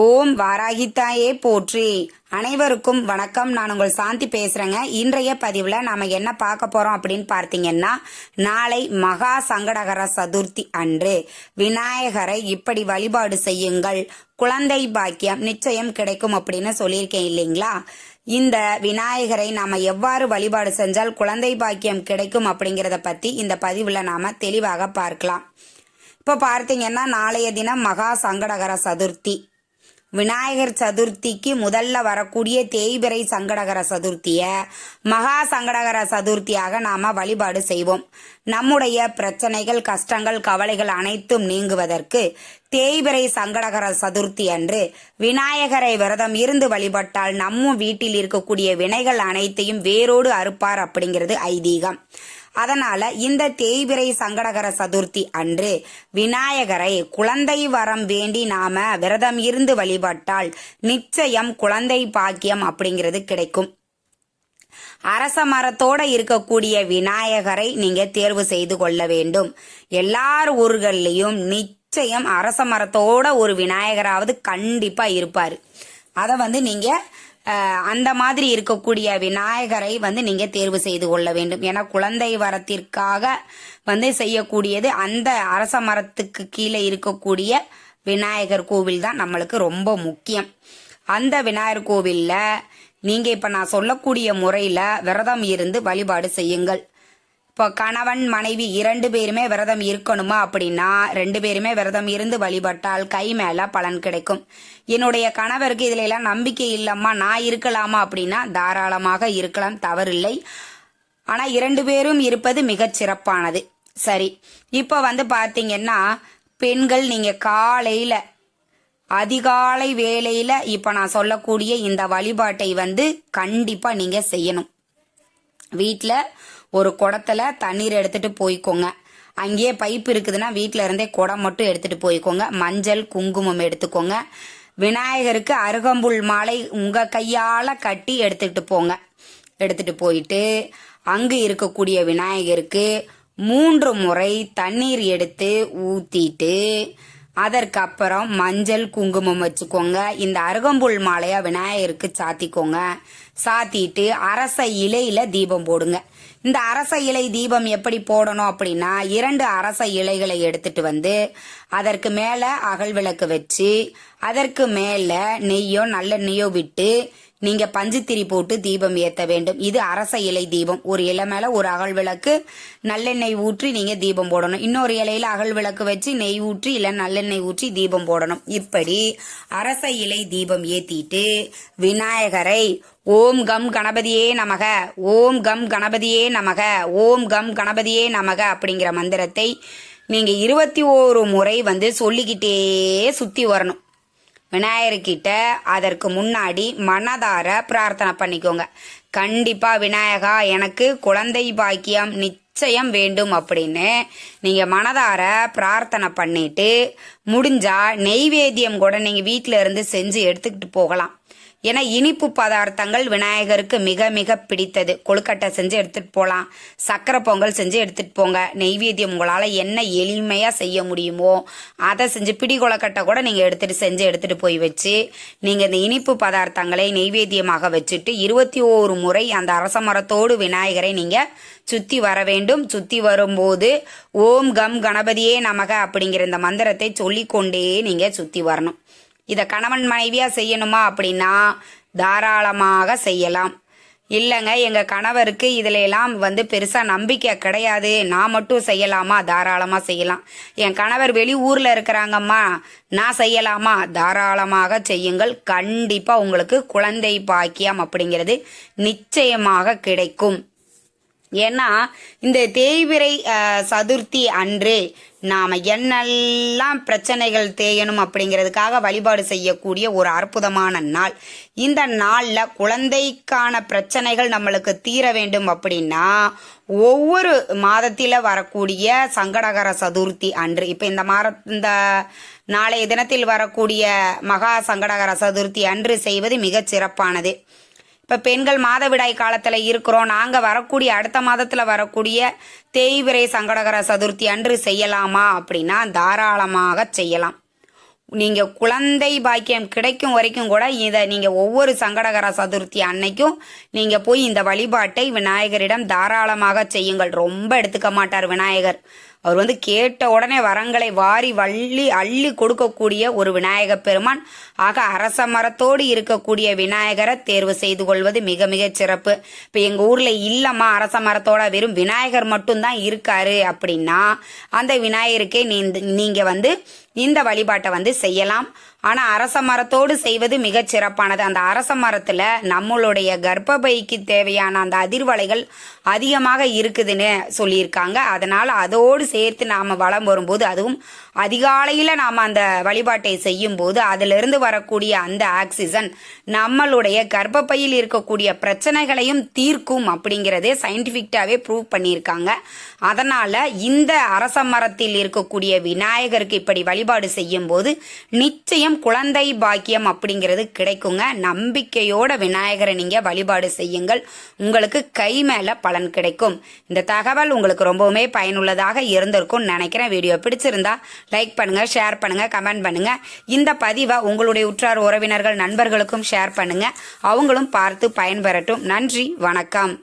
ஓம் வாராகித்தாயே போற்றி. அனைவருக்கும் வணக்கம். நான் உங்கள் சாந்தி பேசுறேங்க. இன்றைய பதிவுல நாம என்ன பார்க்க போறோம் அப்படின்னு பார்த்தீங்கன்னா நாளை மகா சங்கடகர சதுர்த்தி அன்று விநாயகரை இப்படி வழிபாடு செய்யுங்கள். குழந்தை பாக்கியம் நிச்சயம் கிடைக்கும் அப்படின்னு சொல்லியிருக்கேன் இல்லைங்களா? இந்த விநாயகரை நாம எவ்வாறு வழிபாடு செஞ்சால் குழந்தை பாக்கியம் கிடைக்கும் அப்படிங்கறத பத்தி இந்த பதிவுல நாம தெளிவாக பார்க்கலாம். இப்போ பார்த்தீங்கன்னா நாளைய தினம் மகா சங்கடகர சதுர்த்தி. விநாயகர் சதுர்த்திக்கு முதல்ல வரக்கூடிய தேய்பிறை சங்கடகர சதுர்த்திய மகா சங்கடகர சதுர்த்தியாக நாம வழிபாடு செய்வோம். நம்முடைய பிரச்சனைகள் கஷ்டங்கள் கவலைகள் அனைத்தும் நீங்குவதற்கு தேய்பிறை சங்கடகர சதுர்த்தி அன்று விநாயகரை விரதம் இருந்து வழிபட்டால் நம்ம வீட்டில் இருக்கக்கூடிய வினைகள் அனைத்தையும் வேரோடு அறுப்பார் அப்படிங்கிறது ஐதீகம். அதனால இந்த தேய்பிறை சங்கடகர சதுர்த்தி அன்று விநாயகரை குழந்தை வரம் வேண்டி நாம விரதம் இருந்து வழிபட்டால் நிச்சயம் குழந்தை பாக்கியம் அப்படிங்கிறது கிடைக்கும். அரச மரத்தோட இருக்கக்கூடிய விநாயகரை நீங்க தேர்வு செய்து கொள்ள வேண்டும். எல்லார் ஊர்கள்லயும் நிச்சயம் நிச்சயம் அரச மரத்தோட ஒரு விநாயகராவது கண்டிப்பா இருப்பாரு. அதை வந்து நீங்க அந்த மாதிரி இருக்கக்கூடிய விநாயகரை வந்து நீங்க தேர்வு செய்து கொள்ள வேண்டும். ஏன்னா குழந்தை வரத்திற்காக வந்து செய்யக்கூடியது அந்த அரச மரத்துக்கு கீழே இருக்கக்கூடிய விநாயகர் கோவில் தான் நம்மளுக்கு ரொம்ப முக்கியம். அந்த விநாயகர் கோவில்ல நீங்க இப்ப நான் சொல்லக்கூடிய முறையில விரதம் இருந்து வழிபாடு செய்யுங்கள். இப்போ கணவன் மனைவி இரண்டு பேருமே விரதம் இருக்கணுமா அப்படின்னா ரெண்டு பேருமே விரதம் இருந்து வழிபட்டால் கை மேல பலன் கிடைக்கும். என்னுடைய கணவருக்கு இதுல எல்லாம் நம்பிக்கை இல்லம்மா நான் இருக்கலாமா அப்படின்னா தாராளமாக இருக்கலாம் தவறில்லை. ஆனா இரண்டு பேரும் இருப்பது மிகச் சிறப்பானது. சரி இப்போ வந்து பாத்தீங்கன்னா பெண்கள் நீங்க காலையில அதிகாலை வேளையில இப்ப நான் சொல்லக்கூடிய இந்த வழிபாட்டை வந்து கண்டிப்பா நீங்க செய்யணும். வீட்டில் ஒரு குடத்துல தண்ணீர் எடுத்துட்டு போய்க்கோங்க. அங்கேயே பைப் இருக்குதுன்னா வீட்டில் இருந்தே குடம் மட்டும் எடுத்துட்டு போய்க்கோங்க. மஞ்சள் குங்குமம் எடுத்துக்கோங்க. விநாயகருக்கு அருகம்புல் மாலை உங்க கையால கட்டி எடுத்துக்கிட்டு போங்க. எடுத்துட்டு போயிட்டு அங்கு இருக்கக்கூடிய விநாயகருக்கு மூன்று முறை தண்ணீர் எடுத்து ஊத்திட்டு அதற்கப்புறம் மஞ்சள் குங்குமம் வச்சுக்கோங்க. இந்த அருகம்புல் மாலையா விநாயகருக்கு சாத்திக்கோங்க. சாத்திட்டு அரச இலையில தீபம் போடுங்க. இந்த அரச இலை தீபம் எப்படி போடணும் அப்படின்னா இரண்டு அரச இலைகளை எடுத்துட்டு வந்து அதற்கு மேல அகல் விளக்கு வச்சு அதற்கு மேல நெய்யோ நல்ல நெய்யோ விட்டு நீங்க பஞ்சுத்திரி போட்டு தீபம் ஏத்த வேண்டும். இது அரச இலை தீபம். ஒரு இலை மேல ஒரு அகல் விளக்கு நல்லெண்ணெய் ஊற்றி நீங்க தீபம் போடணும். இன்னொரு இலையில அகல் விளக்கு வச்சு நெய் ஊற்றி இல்ல நல்லெண்ணெய் ஊற்றி தீபம் போடணும். இப்படி அரச இலை தீபம் ஏத்திட்டு விநாயகரை ஓம் கம் கணபதியே நமக ஓம் கம் கணபதியே நமக ஓம் கம் கணபதியே நமக அப்படிங்கிற மந்திரத்தை நீங்க இருபத்தி ஓரு முறை வந்து சொல்லிக்கிட்டே சுத்தி வரணும். விநாயகர்கிட்ட அதற்கு முன்னாடி மனதார பிரார்த்தனை பண்ணிக்கோங்க. கண்டிப்பா விநாயகா எனக்கு குழந்தை பாக்கியம் நிச்சயம் வேண்டும் அப்படின்னு நீங்க மனதார பிரார்த்தனை பண்ணிட்டு முடிஞ்சா நெய்வேத்தியம் கூட நீங்க வீட்டில் இருந்து செஞ்சு எடுத்துக்கிட்டு போகலாம். ஏன்னா இனிப்பு பதார்த்தங்கள் விநாயகருக்கு மிக மிக பிடித்தது. கொழுக்கட்டை செஞ்சு எடுத்துட்டு போகலாம் சக்கரை பொங்கல் செஞ்சு எடுத்துட்டு போங்க. நெய்வேத்தியம் உங்களால் என்ன எளிமையாக செய்ய முடியுமோ அதை செஞ்சு பிடி கொழுக்கட்டை கூட நீங்கள் எடுத்துகிட்டு செஞ்சு எடுத்துகிட்டு போய் வச்சு நீங்கள் இந்த இனிப்பு பதார்த்தங்களை நெய்வேத்தியமாக வச்சுட்டு இருபத்தி ஓரு முறை அந்த அரச மரத்தோடு விநாயகரை நீங்கள் சுத்தி வர வேண்டும். சுத்தி வரும்போது ஓம் கம் கணபதியே நமக அப்படிங்கிற இந்த மந்திரத்தை சொல்லிக்கொண்டே நீங்கள் சுத்தி வரணும். இதை கணவன் மனைவியா செய்யணுமா அப்படின்னா தாராளமாக செய்யலாம். இல்லைங்க எங்க கணவருக்கு இதுல எல்லாம் வந்து பெருசா நம்பிக்கை கிடையாது. நான் மட்டும் செய்யலாமா? தாராளமா செய்யலாம். என் கணவர் வெளி ஊர்ல இருக்கிறாங்கம்மா நான் செய்யலாமா? தாராளமாக செய்யுங்கள். கண்டிப்பா உங்களுக்கு குழந்தை பாக்கியம் அப்படிங்கிறது நிச்சயமாக கிடைக்கும். ஏன்னா இந்த தேய்பிறை சதுர்த்தி அன்று நாம் என்னெல்லாம் பிரச்சனைகள் தேயணும் அப்படிங்கிறதுக்காக வழிபாடு செய்யக்கூடிய ஒரு அற்புதமான நாள். இந்த நாளில் குழந்தைக்கான பிரச்சனைகள் நம்மளுக்கு தீர வேண்டும் அப்படின்னா ஒவ்வொரு மாதத்தில் வரக்கூடிய சங்கடகர சதுர்த்தி அன்று இப்போ இந்த மாத இந்த நாளைய தினத்தில் வரக்கூடிய மகா சங்கடகர சதுர்த்தி அன்று செய்வது மிகச் சிறப்பானது. இப்போ பெண்கள் மாதவிடாய் காலத்தில் இருக்கிறோம். நாங்கள் வரக்கூடிய அடுத்த மாதத்தில் வரக்கூடிய தேய்விரை சங்கடகர சதுர்த்தி அன்று செய்யலாமா அப்படின்னா தாராளமாக செய்யலாம். நீங்க குழந்தை பாக்கியம் கிடைக்கும் வரைக்கும் கூட இதை நீங்க ஒவ்வொரு சங்கடகர சதுர்த்தி அன்னைக்கும் நீங்க போய் இந்த வழிபாட்டை விநாயகரிடம் தாராளமாக செய்யுங்கள். ரொம்ப எடுத்துக்க மாட்டார் விநாயகர். அவர் வந்து கேட்ட உடனே வரங்களை வாரி வள்ளி அள்ளி கொடுக்கக்கூடிய ஒரு விநாயக பெருமான். ஆக அரச மரத்தோடு இருக்கக்கூடிய விநாயகரை தேர்வு செய்து கொள்வது மிக மிக சிறப்பு. இப்போ எங்கள் ஊரில் இல்லைம்மா அரச மரத்தோட வெறும் விநாயகர் மட்டும்தான் இருக்காரு அப்படின்னா அந்த விநாயகருக்கே நீ நீங்கள் வந்து இந்த வழிபாட்டை வந்து செய்யலாம். ஆனால் அரச மரத்தோடு செய்வது மிகச் சிறப்பானது. அந்த அரச மரத்தில் நம்மளுடைய கர்ப்பப்பைக்கு தேவையான அந்த அதிர்வலைகள் அதிகமாக இருக்குதுன்னு சொல்லியிருக்காங்க. அதனால் அதோடு சேர்த்து நாம் வளம் வரும்போது அதுவும் அதிகாலையில் நாம் அந்த வழிபாட்டை செய்யும் போது அதிலிருந்து வரக்கூடிய அந்த ஆக்சிஜன் நம்மளுடைய கர்ப்பப்பையில் இருக்கக்கூடிய பிரச்சனைகளையும் தீர்க்கும் அப்படிங்கிறதே சயின்டிஃபிக்டாகவே ப்ரூவ் பண்ணியிருக்காங்க. அதனால் இந்த அரச மரத்தில் இருக்கக்கூடிய விநாயகருக்கு இப்படி வழிபாடு செய்யும் போது நிச்சயம் குழந்தை பாக்கியம் அப்படிங்கிறது கிடைக்குங்க. நம்பிக்கையோட விநாயகரை நீங்கள் வழிபாடு செய்யுங்கள். உங்களுக்கு கை மேலே பலன் கிடைக்கும். இந்த தகவல் உங்களுக்கு ரொம்பவுமே பயனுள்ளதாக இருந்திருக்கும் நினைக்கிறேன். வீடியோ பிடிச்சிருந்தா லைக் பண்ணுங்க ஷேர் பண்ணுங்க கமெண்ட் பண்ணுங்க. இந்த பதிவை உங்களுடைய உற்றார் உறவினர்கள் நண்பர்களுக்கும் ஷேர் பண்ணுங்க. அவங்களும் பார்த்து பயன்பெறட்டும். நன்றி வணக்கம்.